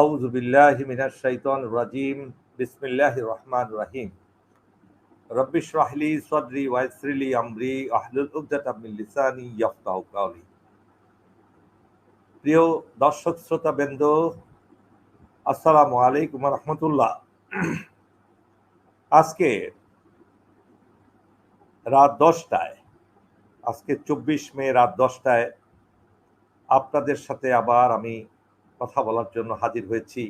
আউযু বিল্লাহি মিনাশ শাইতানির রাজিম। বিসমিল্লাহির রহমানির রহিম। রব্বি ইশরাহ লি সাদরি ওয়া ইয়াসসির লি আমরি। আহলুল উকদাতাম মিন লিসানি ইয়াফকাহু প্রিয় দর্শক আসসালামু আলাইকুম রাহমাতুল্লাহ। আজকে রাত দশটায়, আজকে চব্বিশ মে রাত দশটায় আপনাদের সাথে আবার আমি কথা বলার জন্য হাজির হয়েছি।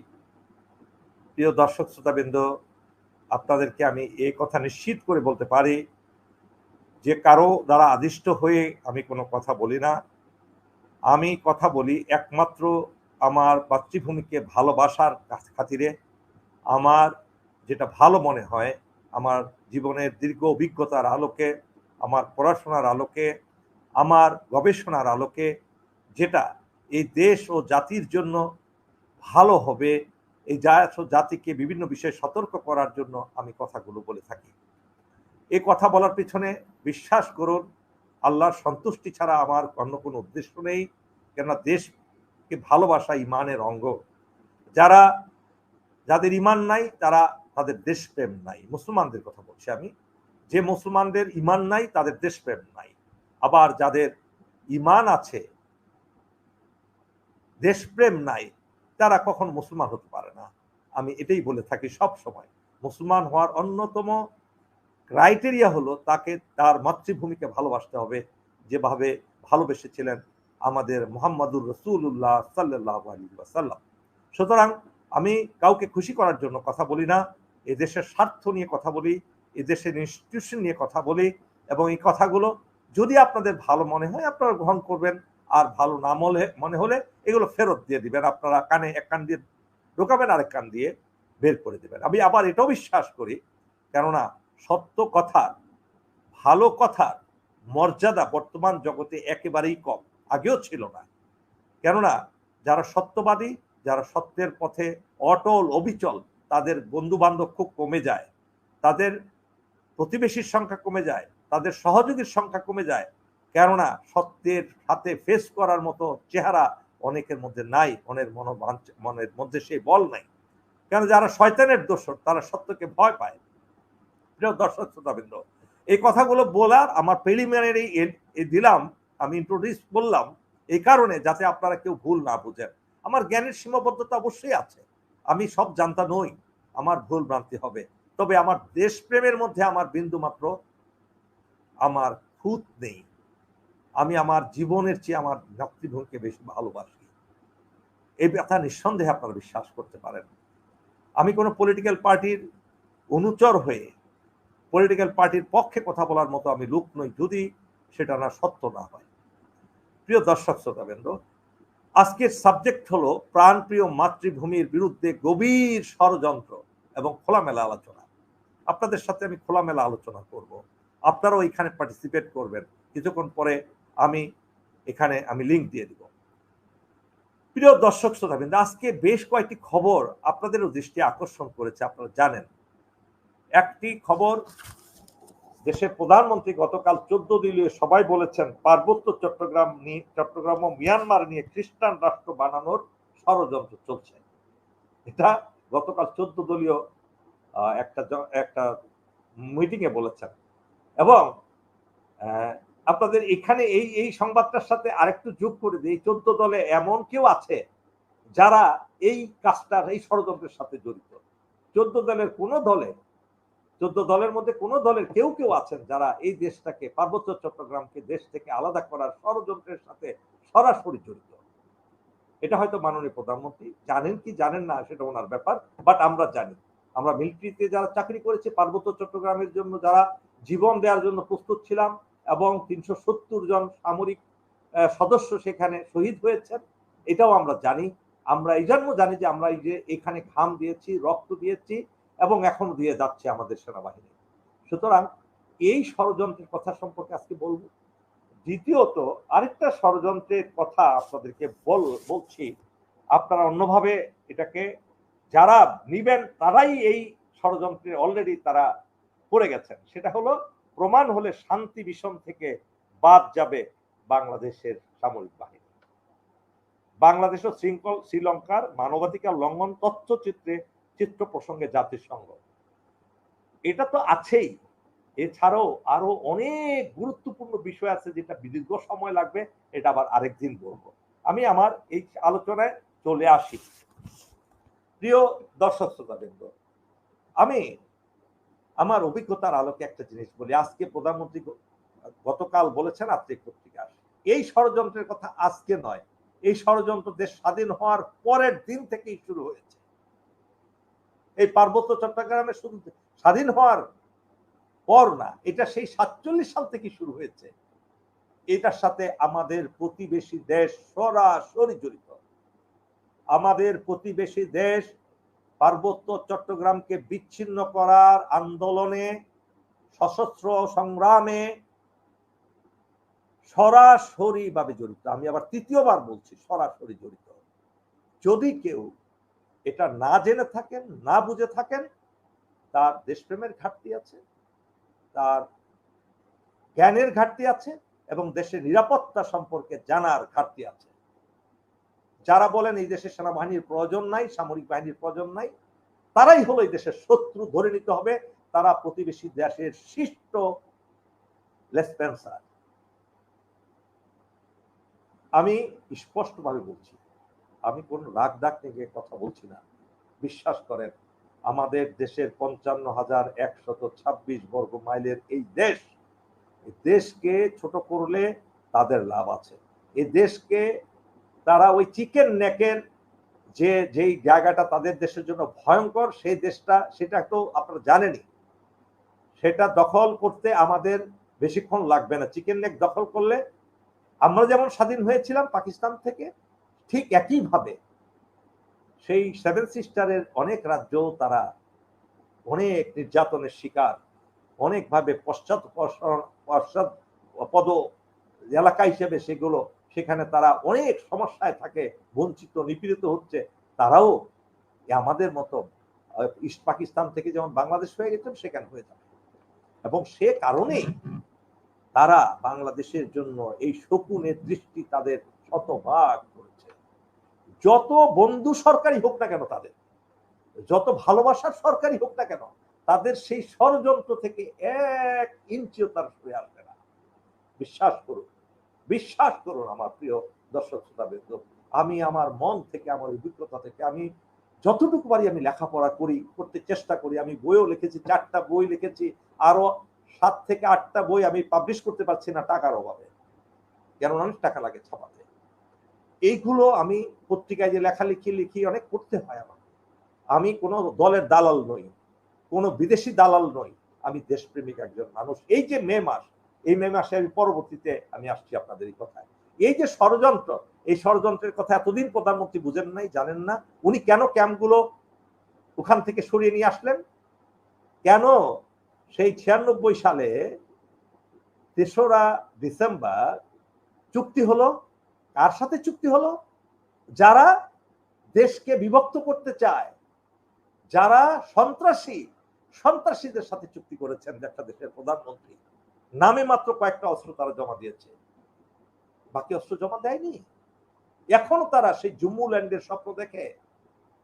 প্রিয় দর্শক, শ্রোতাবৃন্দ, আপনাদেরকে আমি এই কথা নিশ্চিত করে বলতে পারি যে কারও দ্বারা আদিষ্ট হয়ে আমি কোনো কথা বলি না। আমি কথা বলি একমাত্র আমার মাতৃভূমিকে ভালোবাসার খাতিরে। আমার যেটা ভালো মনে হয়, আমার জীবনের দীর্ঘ অভিজ্ঞতার আলোকে, আমার পড়াশোনার আলোকে, আমার গবেষণার আলোকে, যেটা এই দেশ ও জাতির জন্য ভালো হবে। এই জাতিকে বিভিন্ন বিষয়ে সতর্ক করার জন্য আমি কথাগুলো বলে থাকি। এই কথা বলার পিছনে বিশ্বাস করুন, আল্লাহর সন্তুষ্টি ছাড়া আমার অন্য কোনো উদ্দেশ্য নেই। কেননা দেশকে ভালোবাসা ইমানের অঙ্গ। যারা, যাদের ইমান নাই, তারা তাদের দেশপ্রেম নাই। মুসলমানদের কথা বলছি আমি। যে মুসলমানদের ইমান নাই, তাদের দেশপ্রেম নাই। আবার যাদের ইমান আছে দেশপ্রেম নাই, তারা কখন মুসলমান হতে পারে না। আমি এটাই বলে থাকি সব সময়। মুসলমান হওয়ার অন্যতম ক্রাইটেরিয়া হলো তাকে তার মাতৃভূমিকে ভালোবাসতে হবে। যেভাবে ভালোবেসেছিলেন আমাদের মোহাম্মদুর রসুল্লাহ সাল্লাহ আলী সুতরাং আমি কাউকে খুশি করার জন্য কথা বলি না। এ দেশের স্বার্থ নিয়ে কথা বলি এ দেশের ইনস্টিটিউশন নিয়ে কথা বলি এবং এই কথাগুলো যদি আপনাদের ভালো মনে হয় আপনারা গ্রহণ করবেন। আর ভালো না মনে মনে হলে এগুলো ফেরত দিয়ে দিবেন। আপনারা কানে এক কান দিয়ে ঢোকাবেন, আরেক কান দিয়ে বের করে দেবেন। আমি আবার এটাও বিশ্বাস করি, কেননা সত্য কথার ভালো কথার মর্যাদা বর্তমান জগতে একেবারেই কম, আগেও ছিল না। কেননা যারা সত্যবাদী, যারা সত্যের পথে অটল, অবিচল, তাদের বন্ধু বান্ধব খুব কমে যায়। তাদের প্রতিবেশীর সংখ্যা কমে যায়, তাদের সহযোগীর সংখ্যা কমে যায় কেননা সত্যের সাথে ফেস করার মতো চেহারা অনেকের মধ্যে নাই অনেক মন মনের মধ্যে সেই বল নাই। কেন যারা শয়তানের দোষর, তারা সত্যকে ভয় পায়। প্রিয় দর্শক, শ্রোতাবৃন্দ, এই কথাগুলো বলার আমার প্রিলিমিনারি দিলাম, আমি ইন্ট্রোডিউস বললাম এই কারণে যাতে আপনারা কেউ ভুল না বুঝেন। আমার জ্ঞানের সীমাবদ্ধতা অবশ্যই আছে। আমি সব জানতা নই, আমার ভুল ভ্রান্তি হবে। তবে আমার দেশপ্রেমের মধ্যে আমার বিন্দু মাত্র আমার খুঁত নেই। আমি আমার জীবনের চেয়ে আমার মাতৃভূমিকে বেশি ভালোবাসি। এই ব্যথা নিঃসন্দেহে আপনারা বিশ্বাস করতে পারেন। আমি কোনো পলিটিক্যাল পার্টির অনুচর হয়ে পলিটিক্যাল পার্টির পক্ষে কথা বলার মতো আমি লোক নই যদি সেটা না সত্য না হয়। প্রিয় দর্শক শ্রোতাবেন্দ্র আজকের সাবজেক্ট হলো প্রাণপ্রিয় মাতৃভূমির বিরুদ্ধে গভীর ষড়যন্ত্র এবং খোলামেলা আলোচনা। আপনাদের সাথে আমি খোলামেলা আলোচনা করব। আপনারাও এখানে পার্টিসিপেট করবেন। কিছুক্ষণ পরে আমি এখানে আমি লিঙ্ক দিয়ে দিব। প্রিয় দর্শক শ্রোতাবৃন্দ আজকে বেশ কয়েকটি খবর আপনাদেরও দৃষ্টি আকর্ষণ করেছে, আপনারা জানেন। একটি খবর, দেশের প্রধানমন্ত্রী গতকাল চোদ্দ দিলীয় সবাই বলেছেন, পার্বত্য চট্টগ্রাম নিয়ে, চট্টগ্রাম ও মিয়ানমার নিয়ে খ্রিস্টান রাষ্ট্র বানানোর ষড়যন্ত্র চলছে। এটা গতকাল চোদ্দ দলীয় একটা একটা মিটিংয়ে বলেছেন। এবং আপনাদের এখানে এই এই সংবাদটার সাথে আরেকটু যোগ করে দিই। চোদ্দ দলে এমন কেউ আছে যারা এই কাজটার এই ষড়যন্ত্রের সাথে জড়িত। চোদ্দ দলের কোন দলে, চোদ্দ দলের মধ্যে কোন দলের কেউ কেউ আছেন যারা এই দেশটাকে, পার্বত্য চট্টগ্রামকে দেশ থেকে আলাদা করার ষড়যন্ত্রের সাথে সরাসরি জড়িত। এটা হয়তো মাননীয় প্রধানমন্ত্রী জানেন কি জানেন না সেটা ওনার ব্যাপার, বাট আমরা জানি। আমরা মিলিটারিতে যারা চাকরি করেছি, পার্বত্য চট্টগ্রামের জন্য যারা জীবন দেওয়ার জন্য প্রস্তুত ছিলাম এবং তিনশো সত্তর জন সামরিক সদস্য সেখানে শহীদ হয়েছেন। এটাও আমরা জানি। আমরা এই জন্য জানি যে আমরা এই যে এখানে ঘাম দিয়েছি, রক্ত দিয়েছি এবং এখন দিয়ে যাচ্ছে আমাদের সেনাবাহিনী। সুতরাং এই ষড়যন্ত্রের কথা সম্পর্কে আজকে বলব। দ্বিতীয়ত, আরেকটা ষড়যন্ত্রের কথা আপনাদেরকে বল, বলছি। আপনারা অন্যভাবে এটাকে যারা নিবেন, তারাই এই ষড়যন্ত্রে অলরেডি তারা পড়ে গেছেন। সেটা হলো প্রমাণ হলে শান্তি মিশন থেকে বাদ যাবে বাংলাদেশের সামরিক বাহিনী। বাংলাদেশ ও শ্রীলঙ্কার মানবাধিকার লঙ্ঘন তথ্যচিত্রে চিত্র প্রসঙ্গে জাতিসংঘ। এটা তো আছেই। এছাড়াও আরও অনেক গুরুত্বপূর্ণ বিষয় আছে যেটা দীর্ঘ সময় লাগবে, এটা আবার আরেকদিন বলব। আমি আমার এই আলোচনায় চলে আসি। প্রিয় দর্শক শ্রোতাবৃন্দ, আমি আমার অভিজ্ঞতার আলোকে একটা জিনিস বলি। আজকে প্রধানমন্ত্রী গতকাল বলেছেন আত্মিক পত্রিকা এই ষড়যন্ত্রের কথা আজকে নয়। এই ষড়যন্ত্র দেশ স্বাধীন হওয়ার পরের দিন থেকেই শুরু হয়েছে। এই পার্বত্য চট্টগ্রামে শুধু স্বাধীন হওয়ার পর না, এটা সেই সাতচল্লিশ সাল থেকে শুরু হয়েছে। এটার সাথে আমাদের প্রতিবেশী দেশ সরাসরি জড়িত। আমাদের প্রতিবেশী দেশ পার্বত্য চট্টগ্রামকে বিচ্ছিন্ন করার আন্দোলনে, সশস্ত্র সংগ্রামে সরাসরি ভাবে জড়িত। আমি আবার তৃতীয়বার বলছি, সরাসরি জড়িত। যদি কেউ এটা না জেনে থাকেন, না বুঝে থাকেন, তার দেশপ্রেমের ঘাটতি আছে, তার জ্ঞানের ঘাটতি আছে এবং দেশের নিরাপত্তা সম্পর্কে জানার ঘাটতি আছে। যারা বলেন এই দেশের সেনাবাহিনীর প্রয়োজন নাই, সামরিক বাহিনীর প্রয়োজন নাই, তারাই হলো এই দেশের শত্রু, ধরে নিতে হবে, তারা প্রতিবেশী দেশের শিষ্ট লেসপেন্সার। আমি স্পষ্টভাবে বলছি, আমি কোন রাগ ডাক থেকে কথা বলছি না। বিশ্বাস করেন, আমাদের দেশের পঞ্চান্ন হাজার একশত ছাব্বিশ বর্গ মাইলের এই দেশ দেশকে ছোট করলে তাদের লাভ আছে। এই দেশকে তারা ওই চিকেন নেকের যে, যেই জায়গাটা তাদের দেশের জন্য ভয়ঙ্কর, সেই দেশটা সেটা তো আপনারা জানেনই। সেটা দখল করতে আমাদের বেশিক্ষণ লাগবে না। চিকেন নেক দখল করলে আমরা যেমন স্বাধীন হয়েছিলাম পাকিস্তান থেকে, ঠিক একইভাবে সেই সেভেন সিস্টারের অনেক রাজ্য তারা অনেক নির্যাতনের শিকার, অনেকভাবে পশ্চাৎ পশ্চাৎ পদ এলাকা হিসেবে সেগুলো সেখানে তারা অনেক সমস্যায় থাকে, বঞ্চিত, নিপীড়িত হচ্ছে। তারাও আমাদের মতো, ইস্ট পাকিস্তান থেকে যেমন বাংলাদেশ হয়ে গেছেন সেখানে হয়ে যাবে। এবং সে কারণেই তারা বাংলাদেশের জন্য এই শকুনের দৃষ্টি তাদের শতভাগ করেছে। যত বন্ধু সরকারি হোক না কেন তাদের, যত ভালোবাসার সরকারি হোক না কেন, তাদের সেই ষড়যন্ত্র থেকে এক ইঞ্চিও তার সরে আসবে না। বিশ্বাস করুন। বিশ্বাস করুন আমার প্রিয় দর্শক শ্রোতাবৃন্দ, আমি আমার মন থেকে, আমার অভিজ্ঞতা থেকে, আমি যতটুকু পারি আমি লেখাপড়া করি, করতে চেষ্টা করি, আমি বইও লিখেছি, চারটা বই লিখেছি, আরও সাত থেকে আটটা বই আমি পাবলিশ করতে পারছি না টাকার অভাবে। কেন অনেক টাকা লাগে ছাপাতে। এইগুলো আমি পত্রিকায় যে লেখালেখি লিখি অনেক করতে হয় আমার আমি কোনো দলের দালাল নই, কোনো বিদেশি দালাল নই, আমি দেশপ্রেমিক একজন মানুষ। এই যে মে মাস এই মে মাসে আমি পরবর্তীতে আমি আসছি আপনাদের এই কথায়। এই যে ষড়যন্ত্র, এই ষড়যন্ত্রের কথা এতদিন প্রধানমন্ত্রী বুঝেন নাই, জানেন না, উনি কেন ক্যাম্পগুলো ওখান থেকে সরিয়ে নিয়ে আসলেন? কেন? সেই ছিয়ানব্বই সালে তেসরা ডিসেম্বর চুক্তি হলো। কার সাথে চুক্তি হলো? যারা দেশকে বিভক্ত করতে চায়, যারা সন্ত্রাসী, সন্ত্রাসীদের সাথে চুক্তি করেছেন একটা দেশের প্রধানমন্ত্রী। নামে মাত্র কয়েকটা অস্ত্র তারা জমা দিয়েছে। বাকি অস্ত্র জমা দেয়নি। এখনও তারা সেই জম্মু ল্যান্ডের স্বপ্ন দেখে।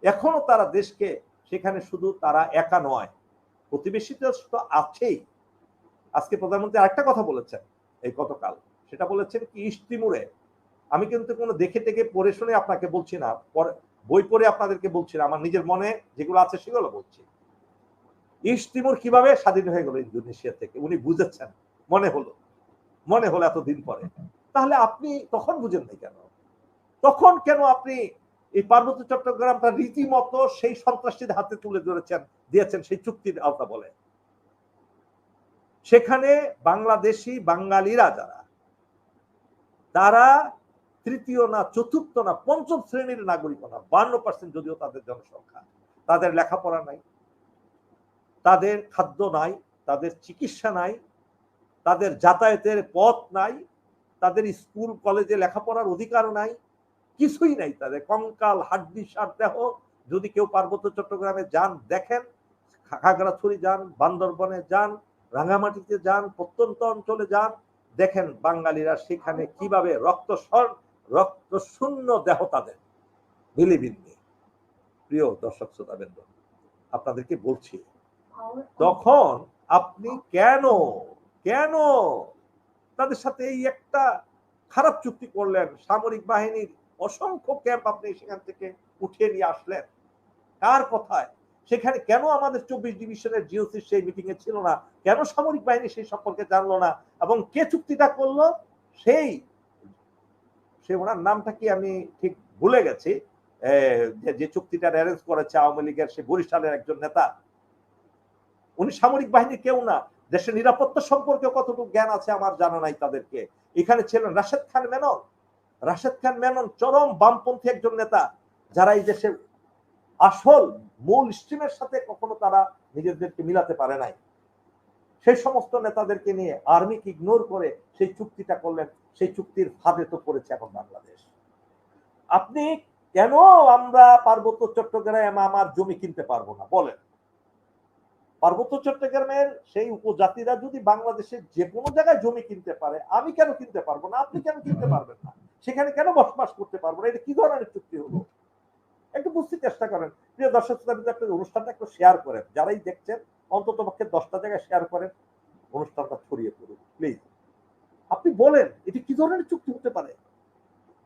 এখনও তারা দেশকে সেখানে শুধু তারা একা নয় প্রতিবেশী দেশ তো আছেই। আজকে প্রধানমন্ত্রী আরেকটা কথা বলেছেন এই গতকাল। সেটা বলেছেন কি ইস্তিমুরে আমি কিন্তু কোনো দেখে টেকে পড়ে শুনে আপনাকে বলছি না বই পড়ে আপনাদেরকে বলছি না, আমার নিজের মনে যেগুলো আছে সেগুলো বলছি। ইস্তিমুর কীভাবে স্বাধীন হয়ে গেল ইন্দোনেশিয়া থেকে, উনি বুঝেছেন। মনে হলো মনে হলো এতদিন পরে। তাহলে আপনি তখন বুঝেন নাই কেন? তখন কেন আপনি এই পার্বত্য চট্টগ্রামটা রীতিমতো সেই সন্ত্রাসীদের হাতে তুলে ধরেছেন, দিয়েছেন সেই চুক্তির আওতা বলে? সেখানে বাংলাদেশি বাঙালিরা যারা, তারা তৃতীয় না চতুর্থ না পঞ্চম শ্রেণির নাগরিক না, বান্ন পার্সেন্ট যদিও তাদের জনসংখ্যা, তাদের লেখাপড়া নাই, তাদের খাদ্য নাই, তাদের চিকিৎসা নাই তাদের যাতায়াতের পথ নাই তাদের স্কুল কলেজে লেখাপড়ার অধিকার নাই কিছুই নাই তাদের। কঙ্কাল হাড্ডি সার দেহ যদি কেউ পার্বত্য চট্টগ্রামে যান দেখেন খাগড়াছড়ি যান বান্দরবনে যান রাঙ্গামাটিতে যান প্রত্যন্ত অঞ্চলে যান দেখেন বাঙালিরা সেখানে কীভাবে রক্ত রক্ত শূন্য দেহ তাদের। বিলিবিন্নি প্রিয় দর্শক শ্রোতাবৃন্দ আপনাদেরকে বলছি তখন আপনি কেন কেন? তাদের সাথে এই একটা খারাপ চুক্তি করলেন। সামরিক বাহিনীর অসংখ্য ক্যাম্প আপনি সেখান থেকে উঠিয়ে নিয়ে আসলেন। কার কথায়? সেখানে কেন আমাদের চব্বিশ ডিভিশনের জিওসি সেই মিটিং এ ছিল না? কেন সামরিক বাহিনী সেই সম্পর্কে জানলো না? এবং কে চুক্তিটা করল? সেই, সে ওনার নামটা কি আমি ঠিক ভুলে গেছি। যে চুক্তিটা অ্যারেঞ্জ করেছে আওয়ামী লীগের সে বরিশালের একজন নেতা। উনি সামরিক বাহিনী কেউ না। দেশের নিরাপত্তা সম্পর্কে কতটুকু জ্ঞান আছে আমার জানা নাই তাদেরকে। এখানে ছিলেন রাশেদ খান মেনন। রাশেদ খান মেনন চরম বামপন্থী একজন নেতা, যারা এই দেশের আসল মূল স্ট্রিমের সাথে কখনো তারা নিজেদেরকে মিলাতে পারে নাই। সেই সমস্ত নেতাদেরকে নিয়ে আর্মিকে ইগনোর করে সেই চুক্তিটা করলেন, সেই চুক্তির ফাঁদে তো পড়েছে এখন বাংলাদেশ। আপনি কেন আমরা পার্বত্য চট্টগ্রামে আমার জমি কিনতে পারব না? বলেন। পার্বত্য চট্টগ্রামের সেই উপজাতিরা যদি বাংলাদেশের যে কোনো জায়গায় জমি কিনতে পারে, আমি কেন কিনতে পারব না? আপনি কেন কিনতে পারবেন না? সেখানে কেন বসবাস করতে পারব না? এটা কি ধরনের চুক্তি হলো? একটু বুঝতে চেষ্টা করেন। প্রিয় দর্শক একটা অনুষ্ঠানটা একটু শেয়ার করেন। যারাই দেখছেন, অন্তত পক্ষে দশটা জায়গায় শেয়ার করেন, অনুষ্ঠানটা ছড়িয়ে পড়ুন প্লিজ আপনি বলেন, এটি কি ধরনের চুক্তি হতে পারে?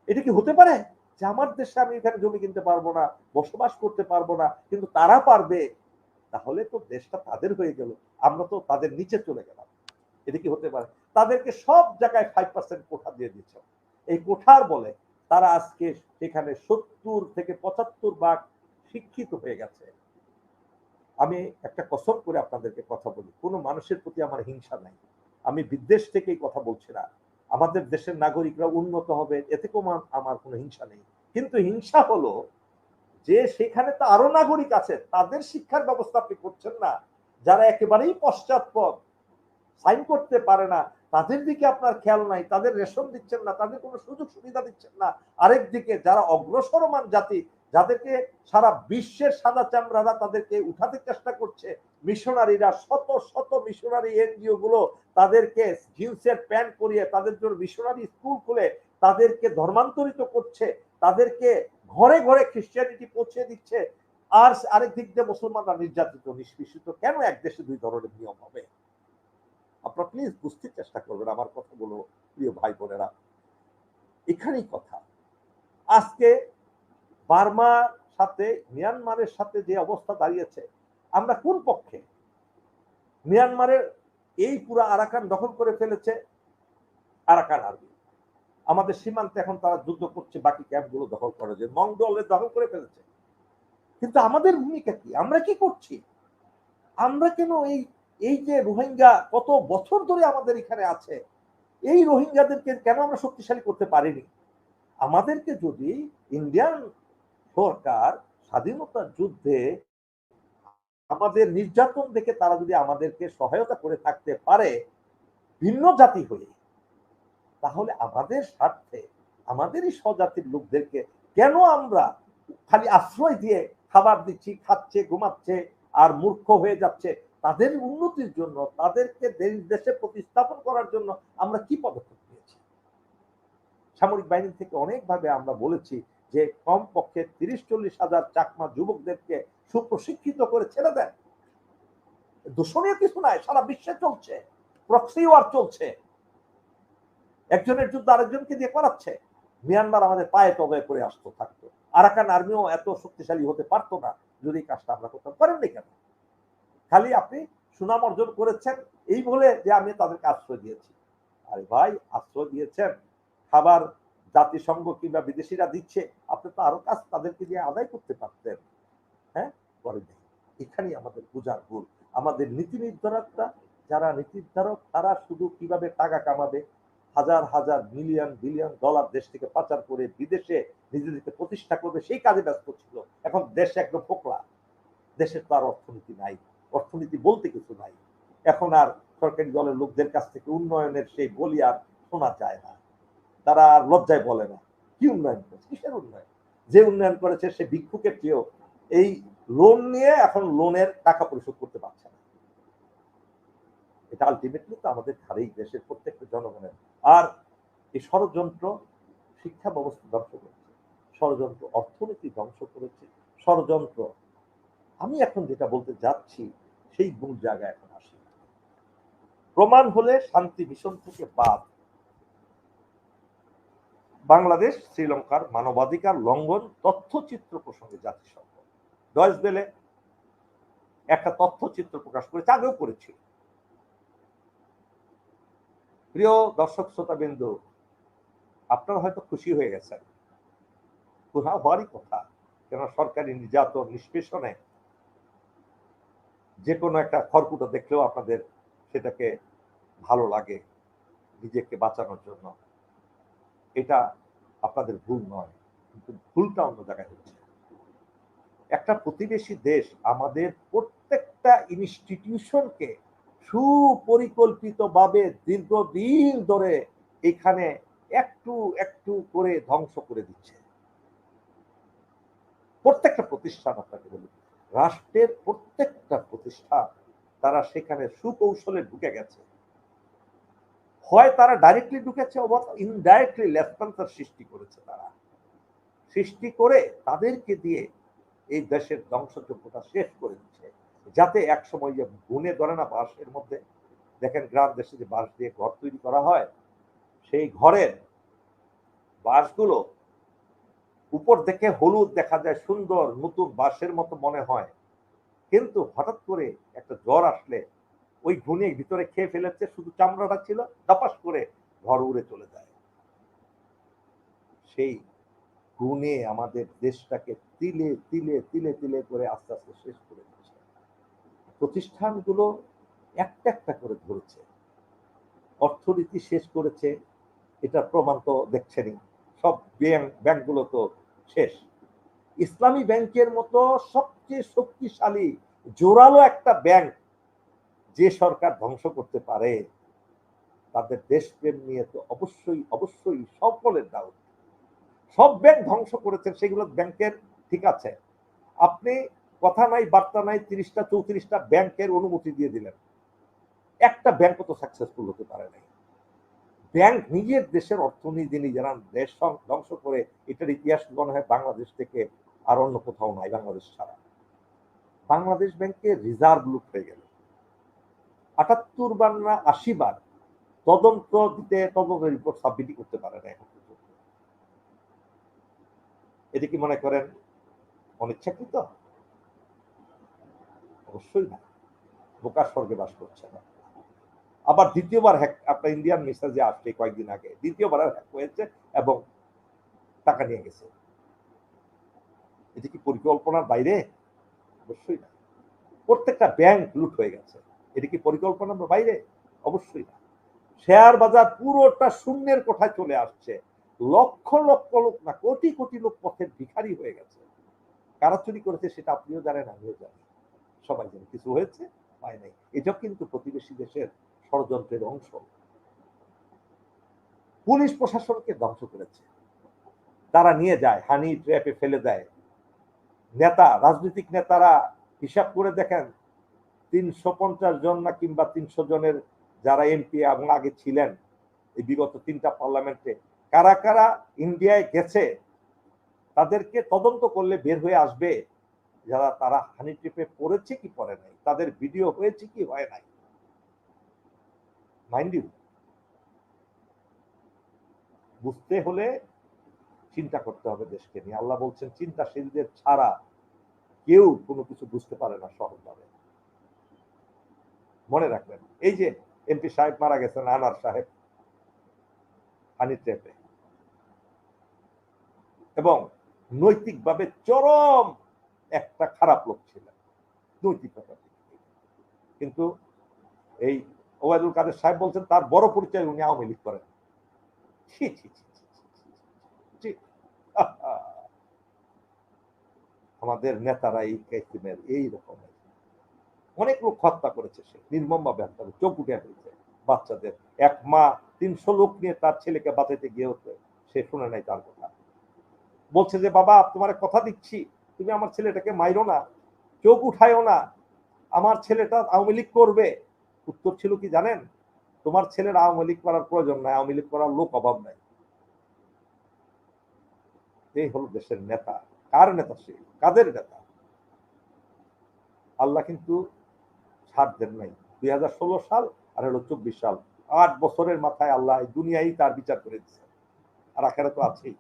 এটা কি হতে পারে? যে আমার দেশে আমি এখানে জমি কিনতে পারব না, বসবাস করতে পারব না, কিন্তু তারা পারবে তাহলে তো দেশটা তাদের হয়ে গেল, আমরা তো তাদের নিচে চলে গেলাম। এটা কি হতে পারে? তাদেরকে সব জায়গায় ফাইভ পার্সেন্ট কোঠা দিয়ে দিচ্ছে। এই কোঠার বলে তারা আজকে সেখানে সত্তর থেকে পঁচাত্তর ভাগ শিক্ষিত হয়ে গেছে। আমি একটা কসম করে আপনাদেরকে কথা বলি, কোনো মানুষের প্রতি আমার হিংসা নাই। আমি বিদেশ থেকেই কথা বলছি না। আমাদের দেশের নাগরিকরা উন্নত হবে এতে কোনো আমার কোনো হিংসা নেই। কিন্তু হিংসা হলো যে সেখানে তো আরও নাগরিক আছে তাদের শিক্ষার ব্যবস্থা আপনি করছেন না। যারা একেবারেই পশ্চাৎপদ সাইন করতে পারে না, তাদের দিকে আপনার খেয়াল নাই, তাদের রেশন দিচ্ছেন না, তাদের কোনো সুযোগ সুবিধা দিচ্ছেন না। আরেক দিকে যারা অগ্রসরমান জাতি, যাদেরকে সারা বিশ্বের সাদা চামড়ারা তাদেরকে উঠাতে চেষ্টা করছে, মিশনারিরা, শত শত মিশনারি এনজিও গুলো তাদেরকে জিন্সের প্যান্ট পরিয়ে তাদের জন্য মিশনারি স্কুল খুলে তাদেরকে ধর্মান্তরিত করছে, তাদেরকে ঘরে ঘরে খ্রিস্টিয়ানিটি পৌঁছে দিচ্ছে, আর আরেক দিক দিয়ে মুসলমানরা নির্যাতিত, নিষ্পিষিত, কেন এক দেশে দুই ধরনের নিয়ম হবে? আপনারা প্লিজ বুঝতে চেষ্টা করবেন, আমার কথাগুলো প্রিয় ভাই বোনেরা। এখানেই কথা। আজকে বার্মার সাথে, মিয়ানমারের সাথে যে অবস্থা দাঁড়িয়েছে, আমরা কোন পক্ষে? মিয়ানমারের এই পুরো আরাকান দখল করে ফেলেছে, আরাকান আর্মি। আমাদের সীমান্তে এখন তারা যুদ্ধ করছে, বাকি ক্যাম্পগুলো দখল করে যে মংডলের দখল করে ফেলেছে। কিন্তু আমাদের ভূমিকা কি? আমরা কি করছি? আমরা কেন এই এই যে রোহিঙ্গা কত বছর ধরে আমাদের এখানে আছে, এই রোহিঙ্গাদেরকে কেন আমরা শক্তিশালী করতে পারিনি? আমাদেরকে যদি ইন্ডিয়ান সরকার স্বাধীনতার যুদ্ধে আমাদের নির্যাতন দেখে তারা যদি আমাদেরকে সহায়তা করে থাকতে পারে, ভিন্ন জাতি হয়ে তাহলে আমাদের স্বার্থে, আমাদেরই স্বজাতির লোকদেরকে কেন আমরা খালি আশ্রয় দিয়ে খাবার দিচ্ছি, খাচ্ছে, ঘুমাচ্ছে আর মূর্খ হয়ে যাচ্ছে? তাদের উন্নতির জন্য, তাদেরকে দেশ প্রতিস্থাপন করার জন্য আমরা কি পদক্ষেপ নিয়েছি? সামরিক বাহিনী থেকে অনেকভাবে আমরা বলেছি যে কম পক্ষে তিরিশ, চল্লিশ হাজার চাকমা যুবকদেরকে সুপ্রশিক্ষিত করে ছেড়ে দেন। দূষণীয় কিছু নাই, সারা বিশ্বে চলছে। প্রক্সি ওয়ার চলছে। একজনের যুদ্ধ আরেকজনকে দিয়ে করাচ্ছে। মিয়ানমার আমাদের পায়ে তবে করে আসতো, থাকতো। আরাকান আর্মিও এত শক্তিশালী হতে পারতো না যদি কাজটা আমরা করতাম। পারেননি কেন? খালি আপনি সুনাম অর্জন করেছেন, এই বলে যে আমি তাদেরকে আশ্রয় দিয়েছি। আরে ভাই, আশ্রয় দিয়েছেন। খাবার জাতিসংঘ কিংবা বিদেশিরা দিচ্ছে, আপনি তো আরও কাজ তাদেরকে দিয়ে আদায় করতে পারতেন। হ্যাঁ? করেন এখানেই আমাদের পূজার ভুল। আমাদের নীতি নির্ধারকরা, যারা নীতি নির্ধারক, তারা শুধু কীভাবে টাকা কামাবে হাজার হাজার মিলিয়ন, বিলিয়ন ডলার দেশ থেকে পাচার করে বিদেশে নিজেদেরকে প্রতিষ্ঠা করবে, সেই কাজে ব্যস্ত ছিল। এখন দেশে একদম ফোকলা। দেশের তো আর অর্থনীতি নাই। অর্থনীতি বলতে কিছু নাই। এখন আর সরকারি দলের লোকদের কাছ থেকে উন্নয়নের সেই বলি আর শোনা যায় না। তারা আর লজ্জায় বলে না। কি উন্নয়ন করেছে? কিসের উন্নয়ন? যে উন্নয়ন করেছে সে ভিক্ষুকের চেয়েও এই লোন নিয়ে এখন লোনের টাকা পরিশোধ করতে পারছে না। এটা আলটিমেটলি তো আমাদের ঘাড়েই দেশের প্রত্যেকটা জনগণের। আর এই ষড়যন্ত্র শিক্ষা ব্যবস্থা ধ্বংস করেছে, ষড়যন্ত্র অর্থনীতি ধ্বংস করেছে, ষড়যন্ত্র। আমি এখন যেটা বলতে যাচ্ছি, সেই মূল জায়গায় এখন আসি। প্রমাণ হলে শান্তি মিশন থেকে বাদ। বাংলাদেশ, শ্রীলঙ্কার মানবাধিকার লঙ্ঘন, তথ্যচিত্র প্রসঙ্গে জাতিসংঘ। ডয়েস বেলে একটা তথ্যচিত্র প্রকাশ করেছে, আগেও করেছিল। প্রিয় দর্শক শ্রোতা বিন্দু আপনারা হয়তো খুশি হয়ে গেছেন। কোথাও হওয়ারই কথা কেন সরকারি নির্যাতন নিষ্পেষণে যে কোনো একটা খড়কুটো দেখলেও আপনাদের সেটাকে ভালো লাগে নিজেকে বাঁচানোর জন্য। এটা আপনাদের ভুল নয়, কিন্তু ভুলটা অন্য জায়গায় হচ্ছে। একটা প্রতিবেশী দেশ আমাদের প্রত্যেকটা ইনস্টিটিউশনকে সুপরিকল্পিতভাবে দীর্ঘদিন ধরে এখানে একটু একটু করে ধ্বংস করে দিচ্ছে। প্রত্যেকটা প্রতিষ্ঠান আপনাকে বলি, রাষ্ট্রের প্রত্যেকটা প্রতিষ্ঠান তারা সেখানে সুকৌশলে ঢুকে গেছে। হয় তারা ডাইরেক্টলি ঢুকেছে অথবা ইনডাইরেক্টলি লেফটেন্সার সৃষ্টি করেছে তারা। সৃষ্টি করে তাদেরকে দিয়ে এই দেশের ধ্বংসযোগ্যতা শেষ করে দিচ্ছে। যাতে এক সময় যে গুনে ধরে না বাঁশের মধ্যে, দেখেন গ্রাম দেশে যে বাঁশ দিয়ে ঘর তৈরি করা হয়, সেই ঘরের বাঁশগুলো উপর দেখে হলুদ দেখা যায়, সুন্দর নতুন বাঁশের মতো মনে হয়। কিন্তু হঠাৎ করে একটা জ্বর আসলে ওই ঘুনে ভিতরে খেয়ে ফেলেছে, শুধু চামড়াটা ছিল দপাস করে ঘর উড়ে চলে যায়। সেই গুণে আমাদের দেশটাকে তিলে তিলে তিলে তিলে করে আস্তে আস্তে শেষ করে প্রতিষ্ঠানগুলো একটা একটা করে ধরেছে। অর্থনীতি শেষ করেছে, এটা প্রমাণ তো দেখছেনই। সব ব্যাংক, ব্যাংকগুলো তো শেষ। ইসলামী ব্যাংকের মতো সবচেয়ে শক্তিশালী, জোরালো একটা ব্যাংক যে সরকার ধ্বংস করতে পারে, তাদের দেশপ্রেম নিয়ে তো অবশ্যই অবশ্যই সকলের দাউদ সব ব্যাংক ধ্বংস করেছেন, সেগুলো ব্যাংকের ঠিক আছে। আপনি কথা নাই, বার্তা নাই, তিরিশটা, চৌত্রিশটা ব্যাংকের অনুমতি দিয়ে দিলেন। একটা ব্যাংক তো সাকসেসফুল হতে পারে নাই। ব্যাংক নিজের দেশের অর্থনীতি নিজেরা দেশ ধ্বংস করে, এটার ইতিহাস মনে হয় বাংলাদেশ থেকে আর অন্য কোথাও নাই, বাংলাদেশ ছাড়া? বাংলাদেশ ব্যাংকে রিজার্ভ লুট হয়ে গেল। আটাত্তর বার না আশি বার তদন্ত দিতে, তদন্ত রিপোর্ট সাবমিটই করতে পারে না এখন এটি কি মনে করেন? অনিচ্ছাকৃত? অবশ্যই না। বোকার স্বর্গে বাস করছে না। আবার দ্বিতীয়বার হ্যাক, আপনার ইন্ডিয়ান মেসেজে আসছে কয়েকদিন আগে, দ্বিতীয়বার হ্যাক হয়েছে এবং টাকা নিয়ে গেছে। এটি কি পরিকল্পনার বাইরে? অবশ্যই না। প্রত্যেকটা ব্যাংক লুট হয়ে গেছে। এটি কি পরিকল্পনার বাইরে? অবশ্যই না। শেয়ার বাজার পুরোটা শূন্যের কোঠায় চলে আসছে। লক্ষ লক্ষ লোক না, কোটি কোটি লোক পথের ভিখারি হয়ে গেছে। কারা চুরি করেছে সেটা আপনিও জানেন, আমিও জানি। সবাই জানে, কিছু হয়েছে পায় নাই। এটাও কিন্তু প্রতিবেশী দেশের ষড়যন্ত্রের অংশ। পুলিশ প্রশাসনকে ধ্বংস করেছে। তারা নিয়ে যায়, হানি ট্র্যাপে ফেলে দেয়। নেতা, রাজনৈতিক নেতারা হিসাব করে দেখেন, তিনশো পঞ্চাশ জন না কিংবা তিনশো জনের যারা এমপি এবং আগে ছিলেন, এই বিগত তিনটা পার্লামেন্টে, কারা কারা ইন্ডিয়ায় গেছে, তাদেরকে তদন্ত করলে বের হয়ে আসবে। যারা তারা হানি ট্রিপে পড়েছে কি পড়ে নাই? তাদের ভিডিও হয়েছে কি হয় নাই? মাইন্ড ইউ বুঝতে হলে চিন্তা করতে হবে দেশকে নিয়ে। আল্লাহ বলছেন, চিন্তাশীলদের ছাড়া কেউ কোনো কিছু বুঝতে পারে না সহজভাবে। মনে রাখবেন, এই যে এমপি সাহেব মারা গেছেন, আনার সাহেব, হানি ট্রেপে। এবং নৈতিকভাবে চরম একটা খারাপ লোক ছিলেন নৈতিকতা কিন্তু এই ওবায়দুল কাদের সাহেব বলছেন, তার বড় পরিচয় উনি আওয়ামী লীগ করেন। আমাদের নেতারা এই কিসিমের এই রকমের। অনেক লোক হত্যা করেছে সে, নির্মম ভাবে হত্যা করে চোখ উঠে ফেলছে বাচ্চাদের। এক মা, তিনশো লোক নিয়ে তার ছেলেকে বাঁচাইতে গিয়ে হচ্ছে, সে শুনে নাই তার কথা। বলছে যে, বাবা, তোমার কথা দিচ্ছি। তুমি আমার ছেলেটাকে মাইরো না, চোখ উঠায়ও না, আমার ছেলেটা আওয়ামী লীগ করবে। উত্তর ছিল কি জানেন? তোমার ছেলের আওয়ামী লীগ করার প্রয়োজন নাই, আওয়ামী লীগ করার লোক অভাব নাই। এই হলো দেশের নেতা। কার নেতা সে? কাদের নেতা? আল্লাহ কিন্তু ছাড় দেন নাই। দুই হাজার ষোলো সাল আর হলো চব্বিশ সাল। আট বছরের মাথায় আল্লাহ দুনিয়ায় তার বিচার করে দিচ্ছে আর আখেরা তো আছেই।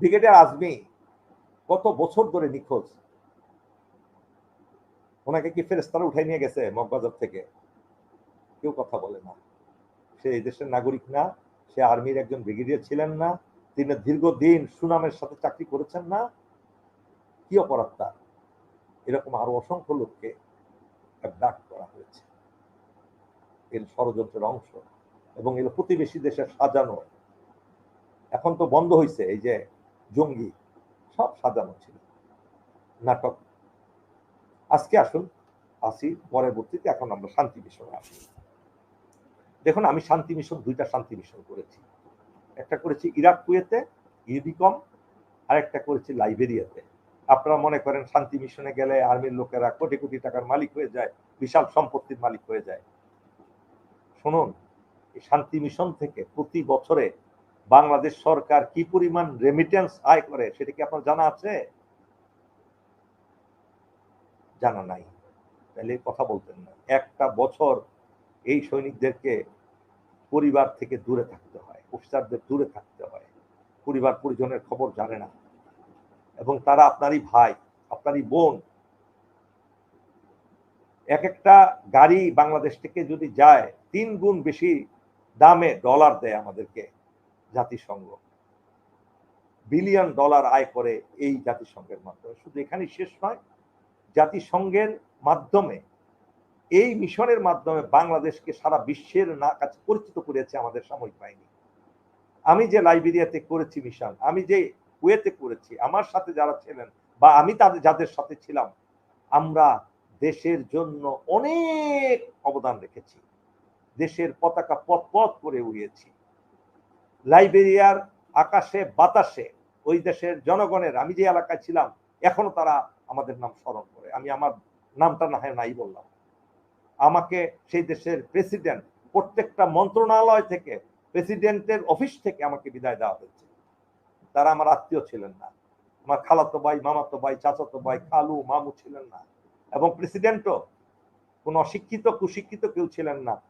ব্রিগেডিয়ার আজমি কত বছর ধরে নিখোঁজ? ওনাকে কি ফেরেস্তারা উঠাই নিয়ে গেছে মগবাজার থেকে? কেউ কথা বলে না। সে এই দেশের নাগরিক না, সে আর্মির একজন ব্রিগেডিয়ার ছিলেন না, তিনি দীর্ঘদিন সুনামের সাথে চাকরি করেছেন না। কি অপরাধ তার? এরকম আরও অসংখ্য লোককে ডাক করা হয়েছে। এর ষড়যন্ত্রের অংশ এবং এর প্রতিবেশী দেশের সাজানো। এখন তো বন্ধ হয়েছে এই যে জঙ্গি, সব সাজানো ছিল। নাটক। আজকে আসুন, আসি, পরবর্তীতে এখন আমরা শান্তি মিশনে আসি। দেখুন, আমি শান্তি মিশন, দুইটা শান্তি মিশন করেছি। একটা করেছি ইরাক কুয়েতে, ইউবিকম আর একটা করেছি লাইবেরিয়াতে। আপনারা মনে করেন শান্তি মিশনে গেলে আর্মির লোকেরা কোটি কোটি টাকার মালিক হয়ে যায়, বিশাল সম্পত্তির মালিক হয়ে যায়। শুনুন শান্তি মিশন থেকে প্রতি বছরে বাংলাদেশ সরকার কি পরিমাণ রেমিটেন্স আয় করে, সেটা কি আপনার জানা আছে? জানা নাই। তাহলে কথা বলতেন না। একটা বছর এই সৈনিকদেরকে পরিবার থেকে দূরে থাকতে হয় অফিসারদের দূরে থাকতে হয়। পরিবার পরিজনের খবর জানে না। এবং তারা আপনারই ভাই, আপনারই বোন। এক একটা গাড়ি বাংলাদেশ থেকে যদি যায় তিন গুণ বেশি দামে ডলার দেয় আমাদেরকে। জাতিসংঘ। বিলিয়ন ডলার আয় করে এই জাতিসংঘের মাধ্যমে। শুধু এখানেই শেষ নয়, জাতিসংঘের মাধ্যমে, এই মিশনের মাধ্যমে বাংলাদেশকে সারা বিশ্বের না, কাছে পরিচিত করেছে আমাদের সামরিক বাহিনী। আমি যে লাইবেরিয়াতে করেছি মিশন, আমি যে কুয়েতে করেছি, আমার সাথে যারা ছিলেন বা আমি তাদের, যাদের সাথে ছিলাম, আমরা দেশের জন্য অনেক অবদান রেখেছি। দেশের পতাকা পথ পথ করে উড়িয়েছি। লাইবেরিয়ার আকাশে, বাতাসে ওই দেশের জনগণের, আমি যে এলাকায় ছিলাম, এখনও তারা আমাদের নাম স্মরণ করে। আমি আমার নামটা না হয় নাই বললাম। আমাকে সেই দেশের প্রেসিডেন্ট, প্রত্যেকটা মন্ত্রণালয় থেকে, প্রেসিডেন্টের অফিস থেকে আমাকে বিদায় দেওয়া হয়েছে। তারা আমার আত্মীয় ছিলেন না। আমার খালাতো ভাই, মামাতো ভাই, চাচাতো ভাই, খালু, মামু ছিলেন না। এবং প্রেসিডেন্টও কোন অশিক্ষিত, কুশিক্ষিত কেউ ছিলেন না।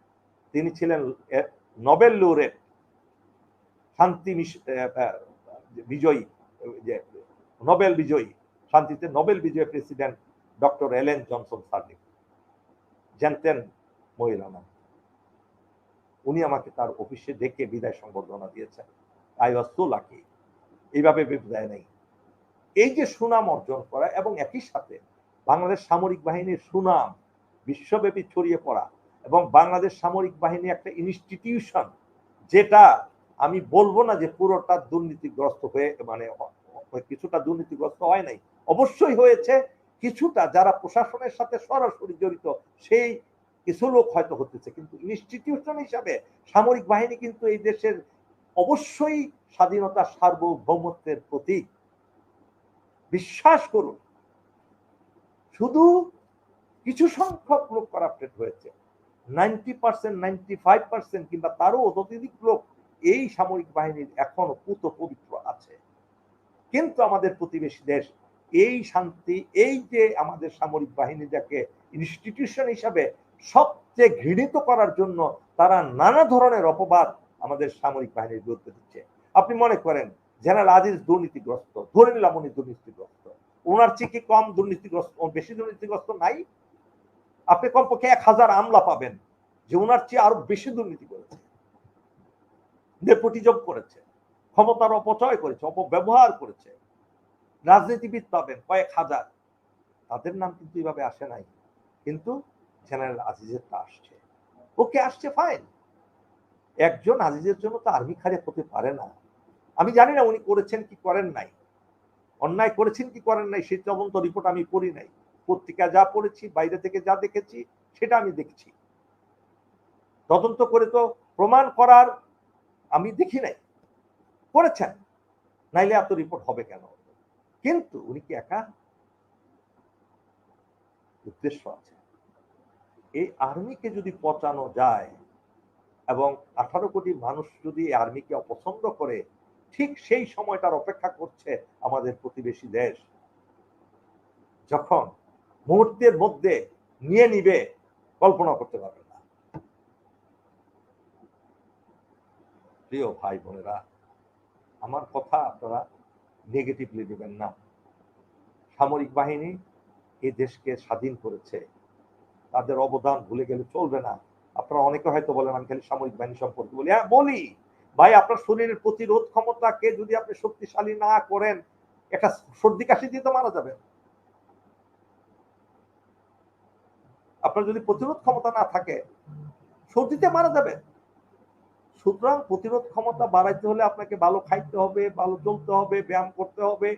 তিনি ছিলেন নোবেল লৌরেট। শান্তি বিজয়ী নোবেল বিজয়ী, শান্তিতে নোবেল বিজয়ী প্রেসিডেন্ট ডক্টর এলেন জনসন সার্ডিক জানতেন মহিলা নাম উনি আমাকে তার অফিসে ডেকে বিদায় সংবর্ধনা দিয়েছেন। I was so lucky. এইভাবে বিদায় নেই। এই যে সুনাম অর্জন করা এবং একই সাথে বাংলাদেশ সামরিক বাহিনীর সুনাম বিশ্বব্যাপী ছড়িয়ে পড়া এবং বাংলাদেশ সামরিক বাহিনী একটা ইনস্টিটিউশন যেটা আমি বলব না যে পুরোটা দুর্নীতিগ্রস্ত হয়ে মানে কিছুটা দুর্নীতিগ্রস্ত হয় নাই। অবশ্যই হয়েছে কিছুটা যারা প্রশাসনের সাথে সরাসরি জড়িত, সেই কিছু লোক হয়তো হতেছে। কিন্তু ইনস্টিটিউশন হিসাবে সামরিক বাহিনী কিন্তু এই দেশের অবশ্যই স্বাধীনতা সার্বভৌমত্বের প্রতীক। বিশ্বাস করুন, শুধু কিছু সংখ্যক লোক করাপ্টেড হয়েছে। Ninety percent ninety five percent কিংবা তারও অত্যধিক লোক এই সামরিক বাহিনীর এখনও পুত পবিত্র আছে। কিন্তু আমাদের প্রতিবেশী দেশ এই শান্তি, এই যে আমাদের সামরিক বাহিনী যাকে ইনস্টিটিউশন হিসাবে সবচেয়ে ঘৃণিত করার জন্য তারা নানা ধরনের অপবাদ আমাদের সামরিক বাহিনীর বিরুদ্ধে দিচ্ছে। আপনি মনে করেন, জেনারেল আজিজ দুর্নীতিগ্রস্ত ধরে নিলাম উনি দুর্নীতিগ্রস্ত। ওনার চেয়ে কি কম দুর্নীতিগ্রস্ত, বেশি দুর্নীতিগ্রস্ত নাই? আপনি কমপক্ষে এক হাজার আমলা পাবেন যে ওনার চেয়ে আরও বেশি দুর্নীতি করেছে। নেপোটিজম করেছে, ক্ষমতার অপচয় করেছে, অপব্যবহার করেছে। রাজনীতিবিদ পাবেন কয়েক হাজার। তাদের নাম কিন্তু এইভাবে আসে নাই। কিন্তু জেনারেল আজিজের তা আসছে। ওকে আসছে ফাইন একজন আজিজের জন্য তো আর্মি খারে হতে পারে না। আমি জানি না উনি করেছেন কি করেন নাই। অন্যায় করেছেন কি করেন নাই, সেই তদন্ত রিপোর্ট আমি পড়ি নাই। পত্রিকা যা পড়েছি, বাইরে থেকে যা দেখেছি, সেটা আমি দেখছি। তদন্ত করে তো প্রমাণ করার আমি দেখি নাই। করেছেন। নাইলে এত রিপোর্ট হবে কেন? কিন্তু উনি কি একা? উদ্দেশ্য আছে। এই আর্মিকে যদি পচানো যায় এবং আঠারো কোটি মানুষ যদি আর্মিকে অপছন্দ করে, ঠিক সেই সময়টার অপেক্ষা করছে আমাদের প্রতিবেশী দেশ। যখন মুহূর্তের মধ্যে নিয়ে নিবে, কল্পনা করতে পারবে না প্রিয় ভাই বোনেরা, আমার কথা আপনারা নেগেটিভলি নেবেন না। সামরিক বাহিনী এই দেশকে স্বাধীন করেছে। তাদের অবদান ভুলে গেলে চলবে না। আপনারা অনেকে হয়তো বলেন, আমি খালি সামরিক বাহিনী সম্পর্কে বলি। হ্যাঁ বলি। ভাই, আপনার শরীরের প্রতিরোধ ক্ষমতাকে যদি আপনি শক্তিশালী না করেন, একটা সর্দি কাশি দিয়ে তো মারা যাবে আপনার যদি প্রতিরোধ ক্ষমতা না থাকে, সর্দিতে মারা যাবে সুতরাং প্রতিরোধ ক্ষমতা বাড়াইতে হলে আপনাকে ভালো খাইতে হবে, ভালো চলতে হবে, ব্যায়াম করতে হবে।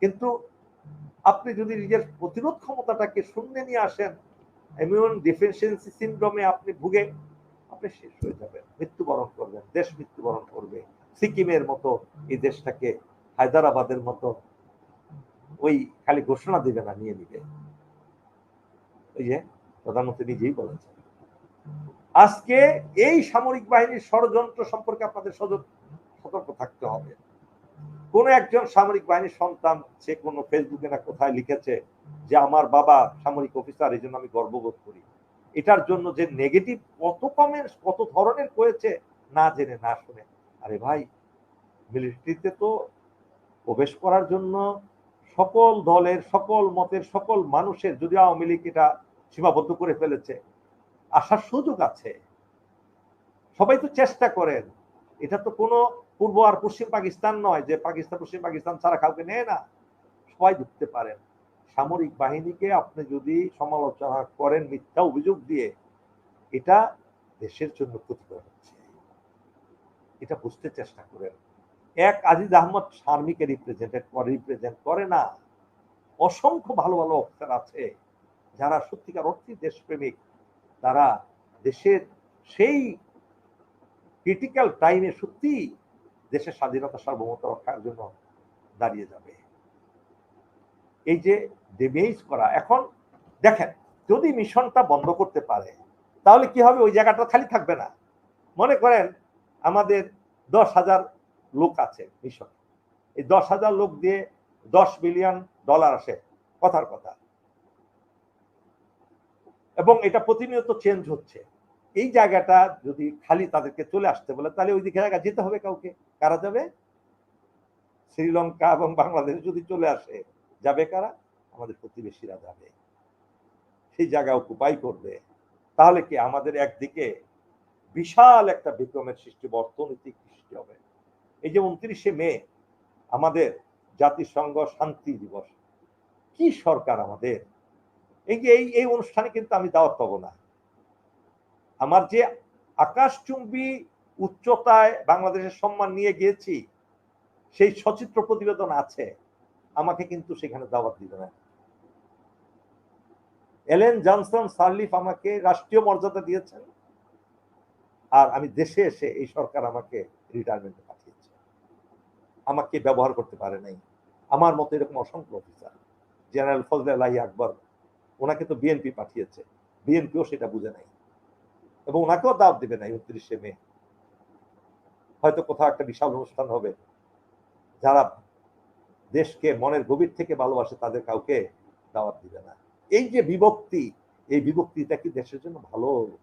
কিন্তু আপনি যদি নিজের প্রতিরোধ ক্ষমতাটাকে শূন্য নিয়ে আসেন ইমিউন ডিফিসিয়েন্সি সিন্ড্রোমে আপনি ভুগে, আপনি শেষ হয়ে যাবেন, মৃত্যুবরণ করবেন, দেশ মৃত্যুবরণ করবে। সিকিমের মতো এই দেশটাকে, হায়দ্রাবাদের মতো, ওই খালি ঘোষণা দিবে না, নিয়ে নিবে। ওই যে প্রধানমন্ত্রী নিজেই বলেছেন। আজকে এই সামরিক বাহিনীর ষড়যন্ত্র সম্পর্কে আপনাদের সতর্ক থাকতে হবে। কোন একজন সামরিক বাহিনীর সন্তান, সে কোনো ফেসবুকে না কোথায় লিখেছে যে আমার বাবা সামরিক অফিসার, এই জন্য আমি গর্ববোধ করি। এটার জন্য যে নেগেটিভ কত কমেন্টস কত ধরনের হয়েছে, না জেনে, না শুনে। আরে ভাই মিলিটারিতে তো প্রবেশ করার জন্য সকল দলের, সকল মতের, সকল মানুষের যদি আওয়ামী লীগ এটা সীমাবদ্ধ করে ফেলেছে আসার সুযোগ আছে। সবাই তো চেষ্টা করেন। এটা তো কোনো পূর্ব আর পশ্চিম পাকিস্তান নয় যে পাকিস্তান, পশ্চিম পাকিস্তান ছাড়া কাউকে নেয় না। সবাই ঢুকতে পারেন। সামরিক বাহিনীকে আপনি যদি সমালোচনা করেন, মিথ্যা অভিযোগ দিয়ে, এটা দেশের জন্য ক্ষতিকর হচ্ছে। এটা বুঝতে চেষ্টা করেন। এক আজিজ আহমদ শারমিকে রিপ্রেজেন্টেড করে রিপ্রেজেন্ট করে না। অসংখ্য ভালো ভালো অফিসার আছে, যারা সত্যিকার অর্থে দেশপ্রেমিক। তারা দেশের সেই ক্রিটিক্যাল টাইমে সত্যি দেশের স্বাধীনতা সার্বভৌমত্ব রক্ষার জন্য দাঁড়িয়ে যাবে। এই যে ডেমেজ করা, এখন দেখেন, যদি মিশনটা বন্ধ করতে পারে, তাহলে কি হবে? ওই জায়গাটা খালি থাকবে না। মনে করেন, আমাদের দশ হাজার লোক আছে মিশন। এই দশ হাজার লোক দিয়ে দশ বিলিয়ন ডলার আসে, কথার কথা। এবং এটা প্রতিনিয়ত চেঞ্জ হচ্ছে। এই জায়গাটা যদি খালি তাদেরকে চলে আসতে বলে, তাহলে ওই দিকে জায়গা যেতে হবে কাউকে। কারা যাবে? শ্রীলঙ্কা এবং বাংলাদেশ যদি চলে আসে, যাবে কারা? আমাদের প্রতিবেশীরা যাবে। সেই জায়গা অকুপাই করবে। তাহলে কি আমাদের একদিকে বিশাল একটা বিক্রমের সৃষ্টি অর্থনৈতিক সৃষ্টি হবে। এই যে উনত্রিশে মে, আমাদের জাতিসংঘ শান্তি দিবস। কি সরকার আমাদের এই যে এই এই অনুষ্ঠানে কিন্তু আমি দাওয়াত পাবো না। আমার যে আকাশচুম্বী উচ্চতায় বাংলাদেশের সম্মান নিয়ে গিয়েছি, সেই সচিত্র প্রতিবেদন আছে, আমাকে কিন্তু সেখানে দাওয়াত দিবে না। এলেন জনসন সার্লিফ আমাকে রাষ্ট্রীয় মর্যাদা দিয়েছেন, আর আমি দেশে এসে এই সরকার আমাকে রিটায়ারমেন্টে পাঠিয়েছে। আমাকে ব্যবহার করতে পারে নাই। আমার মতো এরকম অসংখ্য অফিসার জেনারেল ফজলে আলাহি আকবর ওনাকে তো বিএনপি পাঠিয়েছে। বিএনপিও সেটা বুঝে নাই। এবং ওনাকেও দাওয়াত দেবে নাই উনত্রিশে মে। হয়তো কোথাও একটা বিশাল অনুষ্ঠান হবে। যারা দেশকে মনের গভীর থেকে ভালোবাসে, তাদের কাউকে দাওয়াত দিবে না। এই যে বিভক্তি, এই বিভক্তিটা কি দেশের জন্য ভালো?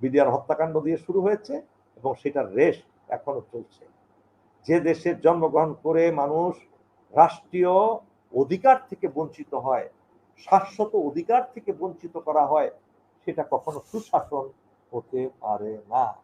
বিডিআর হত্যাকাণ্ড দিয়ে শুরু হয়েছে এবং সেটার রেশ এখনও চলছে। যে দেশের জন্মগ্রহণ করে মানুষ রাষ্ট্রীয় অধিকার থেকে বঞ্চিত হয়, শাশ্বত অধিকার থেকে বঞ্চিত করা হয়, সেটা কখনো সুশাসন হতে পারে না।